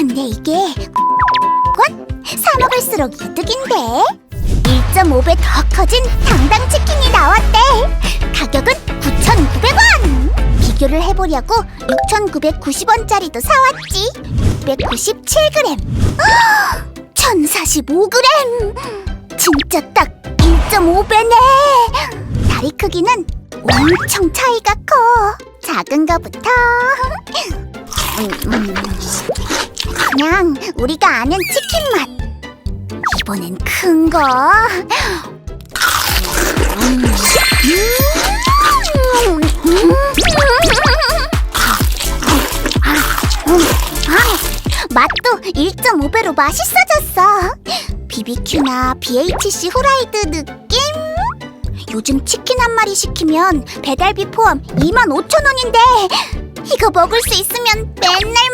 근데 이게 곧 사먹을수록 이득인데. 1.5배 더 커진 당당 치킨이 나왔대. 가격은 9,900원. 비교를 해보려고 6,990원짜리도 사왔지. 697g 1,045g 진짜 딱 1.5배네. 다리 크기는 엄청 차이가 커. 작은 거부터. 음, 그냥 우리가 아는 치킨 맛 이번엔 큰 거. 맛도 1.5배로 맛있어졌어. BBQ나 BHC 후라이드 느낌? 요즘 치킨 한 마리 시키면 배달비 포함 25,000원인데 이거 먹을 수 있으면 맨날.